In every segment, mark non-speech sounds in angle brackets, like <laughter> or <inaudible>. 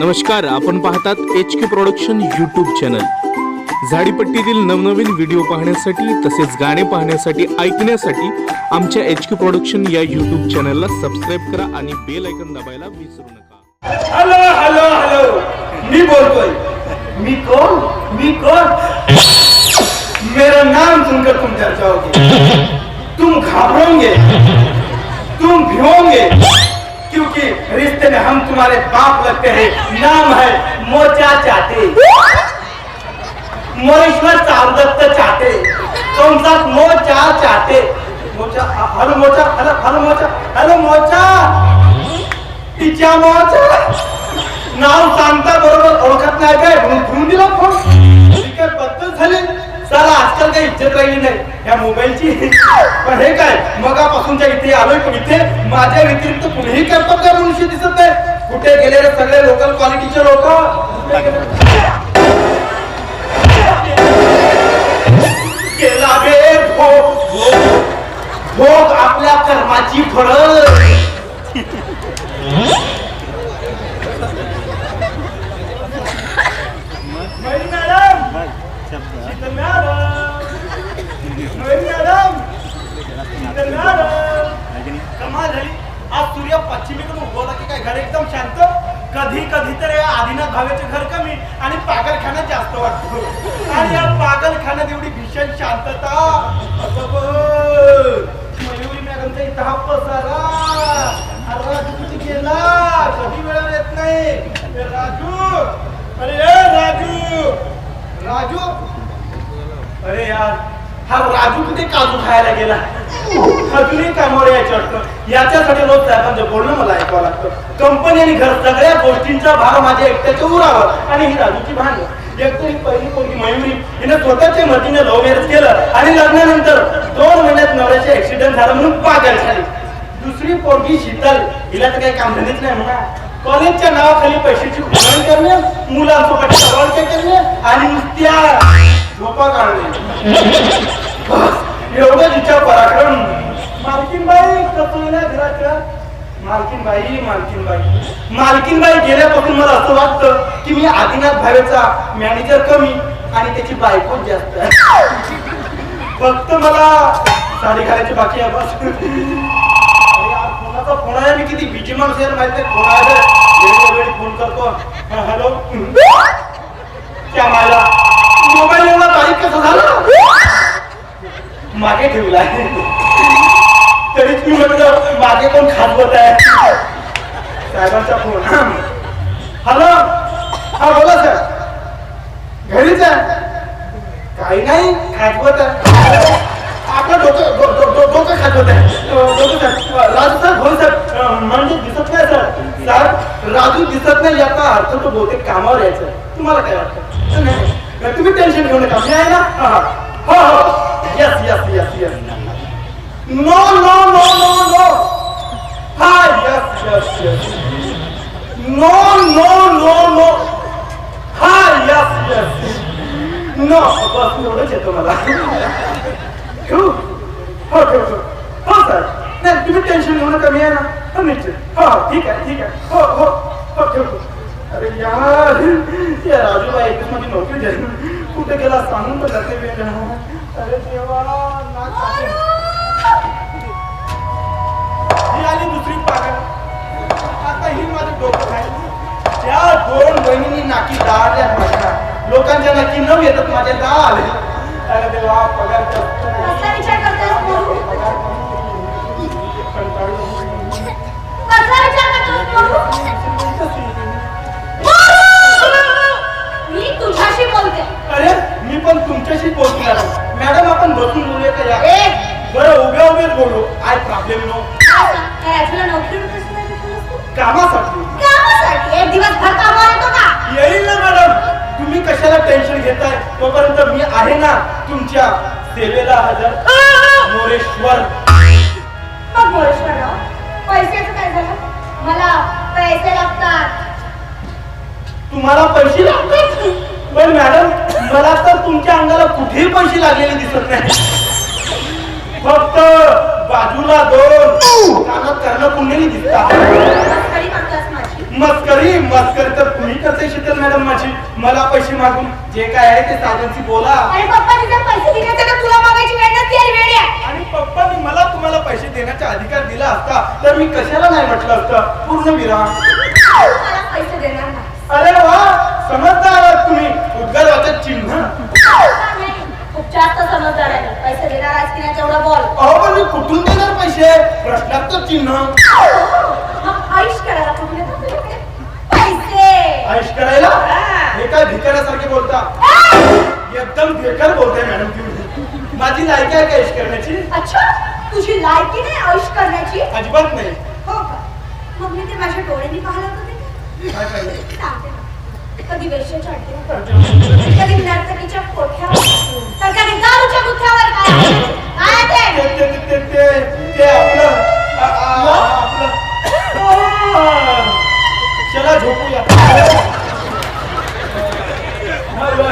नमस्कार आपण पाहतात H K production YouTube channel झाडीपट्टीतील नवनवीन व्हिडिओ पाहण्यासाठी तसेच गाणे पाहण्यासाठी ऐकण्यासाठी आमच्या एच के प्रोडक्शन या यूट्यूब चॅनलला सबस्क्राईब करा आणि बेल ऐकन दाबायला विसरू नका. हॅलो हॅलो हॅलो मी बोलतोय. मी कोण? मी कोण? मेरा नाम सुनकर तुम चर्चा होगी तुम घबराओगे तुम भिओगे क्योंकि रिश्ते में हम तुम्हारे बाप लगते हैं। नाम है मोचा चाहते। मोरेश्वर चारुदत्त चाहते। तुम साथ मोचा चाहते। Mocha hello mocha hello hello mocha hello mocha तिच्या मोचा नाव सांगता बरोबर ओळखत नाही काय? म्हणून ठेवून दिला फोन। ठीक आहे पद्धत झाली चला आजकाल काही इज्जत राहिली नाही या मोबाईलची पण हे काय मगापासूनच्या इथे आलोय पण इथे माझ्या व्यतिरिक्त कुणीही करतात मनुष्य दिसत नाही. कुठे गेले रे सगळे लोकल क्वालिटीचे लोक. केला बे भोग. भोग आपल्या कर्माची फळ madam Sheetal madam madam Sheetal madam कमाल झाली आज सूर्य पश्चिमेकडून उगवला की काय घर एकदम शांत कधी कधी तर या आदिनाथ भावेचे घर कमी आणि पागलखाना जास्त वाटतो. आणि या पागलखान्यात एवढी भीषण शांतता. मयुरी मॅडमचा इथं हा पसारा. राजू कुठे गेला? कधी वेळ येत नाही. राजू! अरे ए, राजू! राजू! अरे यार हा राजू कुठे काजू खायला गेला? अजूनही कामावर यायचं वाटतं याच्यासाठी रोज साहेबांचं बोलणं मला ऐकावं लागतं. कंपनी आणि घर सगळ्या गोष्टींचा भार माझ्या एकट्याच्या उरावर आणि ही राजूची भांड एकतरी पहिली पोरगी मयुरी हिने स्वतःच्या मतीने लव्ह मॅरेज केलं. आणि लग्नानंतर दोन महिन्यात नवऱ्याचे ऍक्सिडेंट झाला म्हणून पागल झाली. दुसरी पोरगी शीतल हिला तर काही काम धंदेच नाही म्हणा. कॉलेजच्या नावाखाली पैशाची उभारणी करणे मुलांसोबत टवाळक्या करणे आणि नुसत्या झोपा काढणे. एवढं तिच्या पराक्रम. मालकीनबाई कसोईला घराच्या मालकीनबाई मालकीनबाई. मालकीनबाई गेल्यापासून मला असं वाटतं की मी आदिनाथ भावेचा मॅनेजर कमी आणि त्याची बायकोच जास्त आहे. फक्त मला साडी घालायची बाकी आहे बस. कोणाचा फोन आहे? मी किती बिजी माणूस आहे माहिती आहे फोन आहे वेळोवेळी फोन करतो. हॅलो त्या मला मोबाईल एवढा तारीख कसा झाला? मागे ठेवला तरीच मी म्हटलं मागे कोण खाजवत आहे? साहेबांचा फोन. हॅलो. हा बोला सर. घरीच आहे? काही नाही खाजवत आहे. आपलं डोकं डोकं खाजवत आहे. डोकं खाज- राजू सर बोल सर. म्हणजे दिसत नाही सर. सर राजू दिसत नाही याचा अर्थ तो बहुतेक कामावर यायचं आहे. तुम्हाला काय वाटतं? नाही, नाही. तुम्ही टेन्शन घेऊ नका. मी आहे ना? हा, हा. हो हो. Yes yes yes yes no no no no no हा yes yes yes no no no no हा यस यस नो बस एवढंच येतो मला ठेवू हो ठेव ठेव हो सर नाही तुम्ही टेन्शन घेऊ नका मी आहे ना हो निश्चित हो ठीक आहे ठीक आहे हो हो हो ठेवतो अरे यार या राजूबाई एकच माझी नोकरी झाली कुठे गेला सांगून तर जाते वेळ अरे देवा नाक आली आता ही माझं डोकं खायचं त्या दोन बहिणींनी नाकी दाळल्या माझ्या. लोकांच्या नाकी न येतात माझ्या. दाळ आले. अरे देवा पगार सेवेला हजर. मोरेश्वर. मग मोरेश्वरराव पैशाचं काय झालं? मला पैसे लागतात. तुम्हाला पैसे लागतात? पण मॅडम मला तर तुमच्या अंगाला कुठेही पैसे लागलेले दिसत नाही. फक्त बाजूला दोन. कानात कर्ण कुंडली दिसतात. मस्करी मस्करी तर तुम्ही करते शीतल मॅडम माझी? मला पैसे मागून जे काय आहे ते साधनशी बोला. अरे पप्पा तिथे पैसे दिले तर तुला मागायची वेळ नसती आली वेळ आहे. आणि पप्पांनी मला तुम्हाला पैसे देण्याचा अधिकार दिला असता तर मी कशाला नाही म्हटलं असतं? पूर्ण विराम. मला पैसे देणार नाही. अरे वा समजदार आहात तुम्ही. उद्गाराचं चिन्ह नाही, खूप जास्त समजदार आहे. पैसे देणार आहेस की नाही तेवढं बोल. अहो पण मी कुठून देणार पैसे? प्रश्नार्थ चिन्ह. मग आयुष करायला कुठून येतात तुझ्याकडे? पैसे. आयुष करायला हे काय भिकाऱ्यासारखे बोलता? एकदम बेकार बोलताय मॅडम तुम्ही. माझी लायकी आहे का आयुष करण्याची अच्छा तुझी लायकी नाही आयुष करण्याची अजिबात नाही. हो का? मग मी ते माझ्या डोळ्यांनी पाहिलं होतं ते काय पाहिजे? सांगते ना. कधी वेश्य चढते कधी नर्तकीच्या कोठ्यावर तर कधी दारूच्या गुथ्यावर काय काय ते ते ते ते ते ते आपलं आ- आ- आपलं आ, चला झोपूया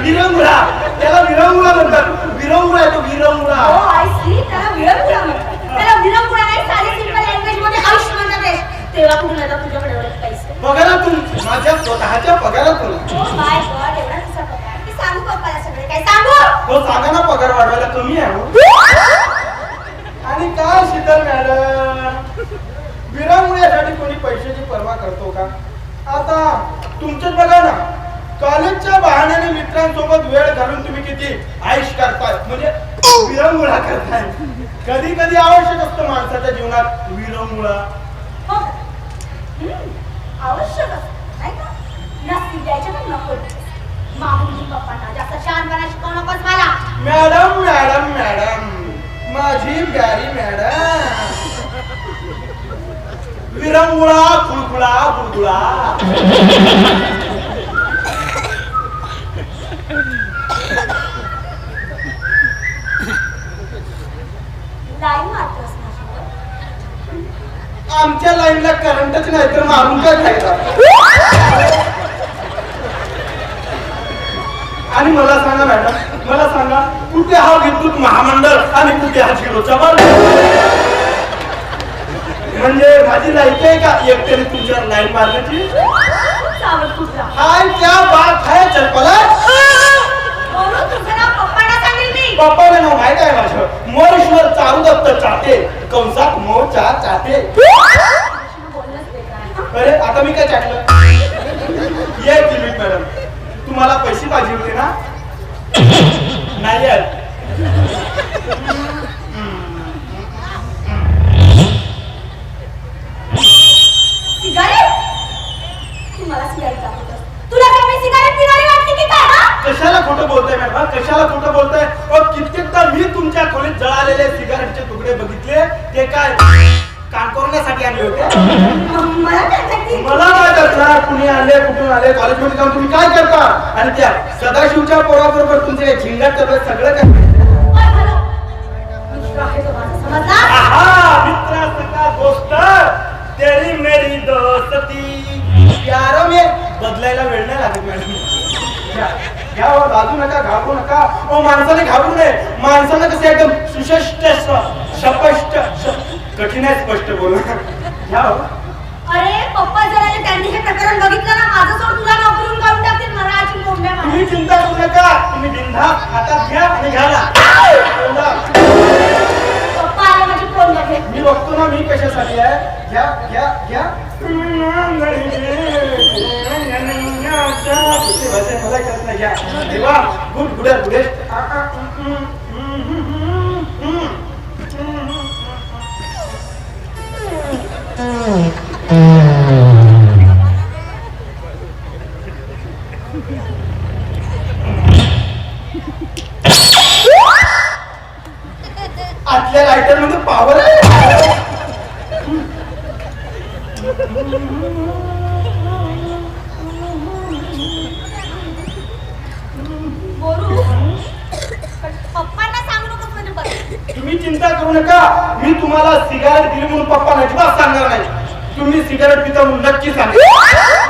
विरंगुळा त्याला विरंगुळा म्हणतात विरंगुळा आहे तो हो विरंगुळा आय सी त्याला विरंगुळा म्हणतात त्याला विरंगुळा नाही साधी सिंपल लँग्वेजमध्ये आयुष म्हणतात ते. तेव्हा कुठून येतात तुझ्याकडे एवढे पैसे पगारातून माझ्या स्वतःच्या पगारातून हो माय गॉड एवढा तुझा पगार. मी सांगू पप्पाला सगळे? काय सांगू? हो सांगा ना पगार वाढवायला कमी आहे हो. आणि काय शीतल मॅडम? विरंगुळ्यासाठी कोणी पैशाची पर्वा करतो का? आता तुमचंच बघा ना कॉलेजच्या बहाण्याने मित्रांसोबत वेळ घालून तुम्ही किती आयुष करताय. म्हणजे विरंगुळा करताय. कधी कधी आवश्यक असतं माणसाच्या जीवनात विरंगुळा. हो का? हम्म, आवश्यक असतं, नसतील द्यायचे तर नको. मामूजी पप्पांना जास्त शहाणपणा शिकवू नकोस मला. Madam madam madam. माझी प्यारी मॅडम. विरंगुळा लाईन मारतोस माझ्यावर. आमच्या लाईनला करंटच नाही तर मारून काय खायला आणि मला सांगा मॅडम मला सांगा कुठे हा विद्युत महामंडळ आणि कुठे हा झिरोचा मार्ग म्हणजे माझी लाईक आहे का? एकट्याने तुमच्या लाईन मारण्याची? हाय क्या बात है चलपला कशाला खोटं बोलताय मॅडम? हा? कशाला खोटं बोलताय? कित्येकदा मी तुमच्या खोलीत जळालेले सिगारेटचे तुकडे बघितले? ते काय काम करण्यासाठी आणले होते? मला काय करणार कुणी आले कुठून आले कॉलेजमध्ये जाऊन तुम्ही काय करता? आणि त्या सदाशिवच्या पोराबरोबर तुमचे झिंगाट सगळं काय? ओय, हॅलो. मित्र आहे तो माझा, समजला? आहा मित्रा सका दोस्त तेरी मेरी दोस्ती. प्यार में बदलायला वेळ नाही लागत मॅडम. घ्या, घ्या हो, लाजू नका घाबरू नका. ओ माणसाने घाबरू नये. माणसानं कसं एकदम सुशष्ट स्पष्ट कठीण आहे स्पष्ट बोलणं. घ्या हो. अरे पप्पा जर त्यांनी हे प्रकरण बघितलं ना माझं सोड तुला नोकरीवरून काढून टाकतील मला आजी. तुम्ही चिंता करू नका. तुम्ही बिंधा हातात घ्या आणि घाला मी बघतो ना मी कशासाठी आहे? घ्या घ्या घ्या. मला कळत नाही घ्या. देवा गुड गुड लायटरमध्ये पावर आहे बोलू पण पप्पांना सांगू नकोस म्हणजे बरं तुम्ही चिंता करू नका. मी तुम्हाला सिगारेट दिली म्हणून पप्पा अजिबात सांगणार नाही. तुम्ही सिगारेट पिता म्हणून नक्की सांगा. <laughs>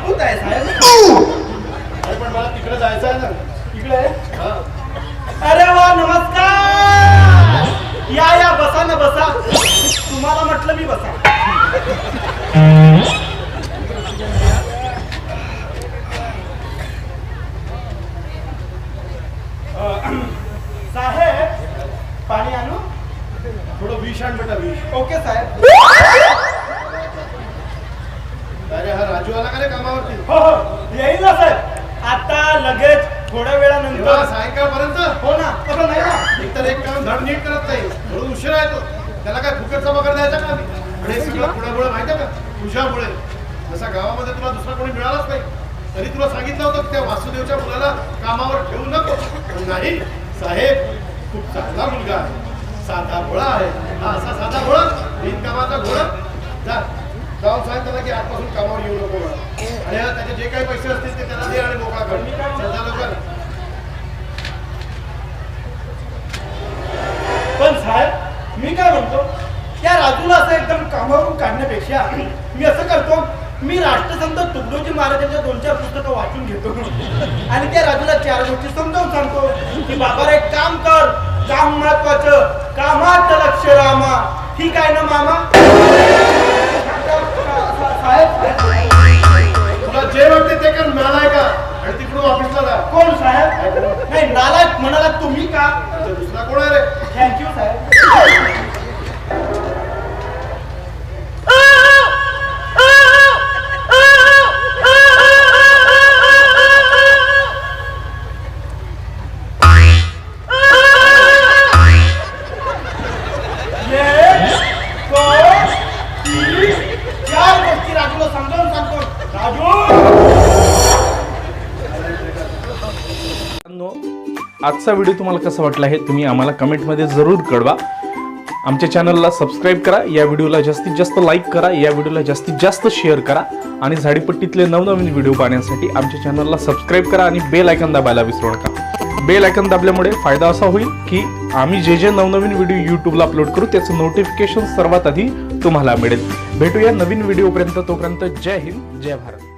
मजबूत आहे पण मला तिकडे जायचं आहे ना इकडे हा. अरे वा नमस्कार! या या बसा ना बसा. तुम्हाला म्हटलं मी बसा. साहेब पाणी आणू? थोडं विष आण बेटा विष. ओके साहेब अरे हा हो हो. येईल ना साहेब. आता लगेच थोड्या वेळानंतर सायंकाळपर्यंत? हो ना. असं नाही ना. एकतर एक काम धड नीट करत नाही. म्हणून उशीर आहे तो. त्याला काय फुकटचा पगार द्यायचा का? आणि हे सगळं पुण्यामुळे माहिती का? तुझ्यामुळे. जसा गावामध्ये तुला दुसरा कोणी मिळालाच नाही तरी तुला सांगितलं होतं त्या वासुदेवच्या मुलाला कामावर ठेवू नको. पण नाही साहेब खूप चांगला मुलगा आहे. साधा भोळा आहे. हा असा साधा भोळा बिनकामाचा घोळा जा. जाऊन सांग त्याला की आजपासून कामावर येऊ नको आणि त्याचे जे काही पैसे असतील ते त्याला दे आणि मोकळा कर. लवकर पण साहेब मी काय म्हणतो? त्या राजूला असं एकदम कामावरून काढण्यापेक्षा मी असं करतो मी राष्ट्रसंत तुकडोजी महाराजांच्या दोन चार पुस्तकं वाचून घेतो आणि त्या राजूला चार गोष्टी समजावून सांगतो. की बाबा रे एक काम कर. काम महत्वाचं. कामात लक्ष रामा. ठीक आहे ना मामा? साहेब. तुला जे वाटते ते कर नालाय का? आणि तिकडून ऑफिसला जा. कोण साहेब? नाही नालायक म्हणाला तुम्ही का? दुसरा कोण आहे रे? थँक्यू साहेब. आजचा व्हिडिओ तुम्हाला कसा वाटला आहे तुम्ही आम्हाला कमेंटमध्ये जरूर कळवा. आमच्या चॅनलला सबस्क्राईब करा या व्हिडिओला जास्तीत जास्त लाईक करा या व्हिडिओला जास्तीत जास्त शेअर करा आणि झाडीपट्टीतले नवनवीन व्हिडिओ पाहण्यासाठी आमच्या चॅनलला सबस्क्राईब करा आणि बेल आयकन दाबायला विसरू नका. बेल आयकन दाबल्यामुळे फायदा असा होईल की आम्ही जे जे नवनवीन व्हिडिओ यूट्यूबला अपलोड करू त्याचं नोटिफिकेशन सर्वात आधी तुम्हाला मिळेल. भेटूया नवीन व्हिडिओपर्यंत तोपर्यंत जय हिंद जय भारत.